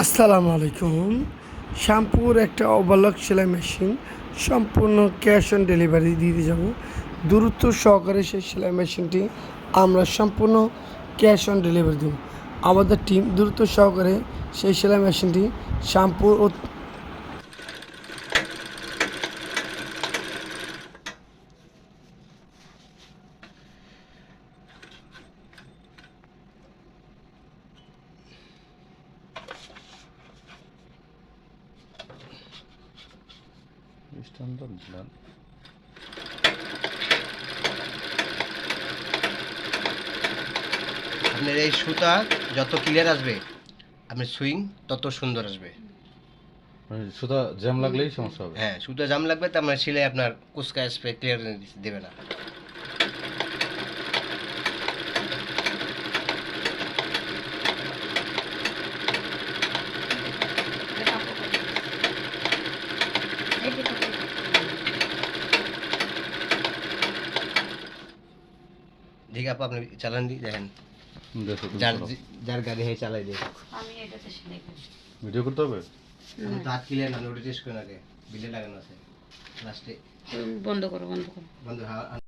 আসসালামু আলাইকুম। শ্যাম্পুর একটা ওভারলক সেলাই মেশিন, সম্পূর্ণ ক্যাশ অন ডেলিভারি দিতে যাব। দ্রুত সহকারে সেই সেলাই মেশিনটি আমরা সম্পূর্ণ ক্যাশ অন ডেলিভারি দেব। আমাদের টিম দ্রুত সহকারে সেই সেলাই মেশিনটি শ্যাম্পু স্ট্যান্ডার্ড ব্লাড আপনার এই সুতা যত ক্লিয়ার আসবে আপনার সুইং তত সুন্দর আসবে। মানে সুতা জ্যাম লাগলেই সমস্যা হবে। হ্যাঁ সুতা জ্যাম লাগবে তো আপনার সিলাই আপনার কুচকা আসবে ক্লিয়ার দেবে না। ঠিক আপা আপনি চালান দিই দেখেন। যার যার গাড়ি হয়ে চালাই দিয়ে আমি এটাতে সেলাই করি ভিডিও করতে হবে? আমি তো হাত ক্লিয়ার না নোটিস করে আগে। বিলে লাগানো আছে। লাস্টে বন্ধ করো বন্ধ করো। বন্ধ হওয়া